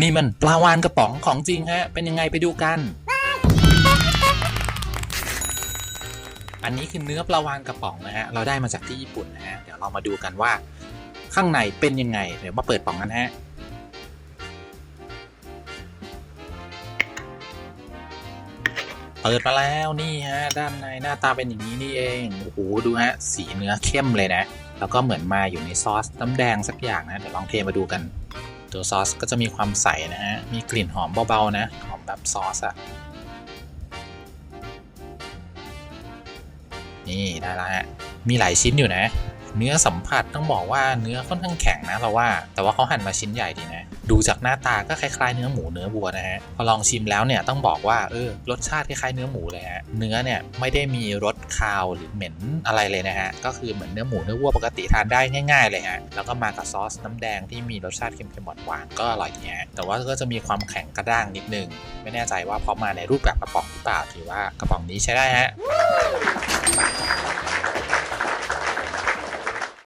นี่มันปลาวานกระป๋องของจริงฮะ เป็นยังไงไปดูกัน อันนี้คือเนื้อปลาวานกระป๋องนะฮะ เราได้มาจากที่ญี่ปุ่นนะฮะ เดี๋ยวเรามาดูกันว่า ข้างในเป็นยังไง เดี๋ยวมาเปิดกล่องกันฮะเปิดมาแล้วนี่ฮะด้านในหน้าตาเป็นอย่างนี้นี่เองโอ้โหดูฮะสีเนื้อเข้มเลยนะ แล้วก็เหมือนมาอยู่ในซอสน้ำแดงสักอย่างนะเดี๋ยวลองเทมาดูกัน ตัวซอสก็จะมีความใสนะฮะ มีกลิ่นหอมเบาๆนะ หอมแบบซอสอะนี่ได้แล้วฮะ มีหลายชิ้นอยู่นะ เนื้อสัมผัสต้องบอกว่าเนื้อค่อนข้างแข็งนะเราว่า แต่ว่าเขาหั่นมาชิ้นใหญ่ดีนะ ดูจากหน้าตาก็คล้ายๆเนื้อหมูเนื้อวัวนะฮะ พอลองชิมแล้วเนี่ยต้องบอกว่าเออรสชาติคล้ายๆเนื้อหมูเลยฮะ เนื้อเนี่ยไม่ได้มีรสคาวหรือเหม็นอะไรเลยนะฮะ ก็คือเหมือนเนื้อหมูเนื้อวัวปกติทานได้ง่ายๆเลยฮะ แล้วก็มากับซอสน้ำแดงที่มีรสชาติเค็มๆหวานๆก็อร่อยดีฮะ แต่ว่าก็จะมีความแข็งกระด้างนิดนึง ไม่แน่ใจว่าเพราะมาในรูปแบบกระป๋องหรือเปล่าถือว่ากระป๋องนี้ใช้ได้ฮะ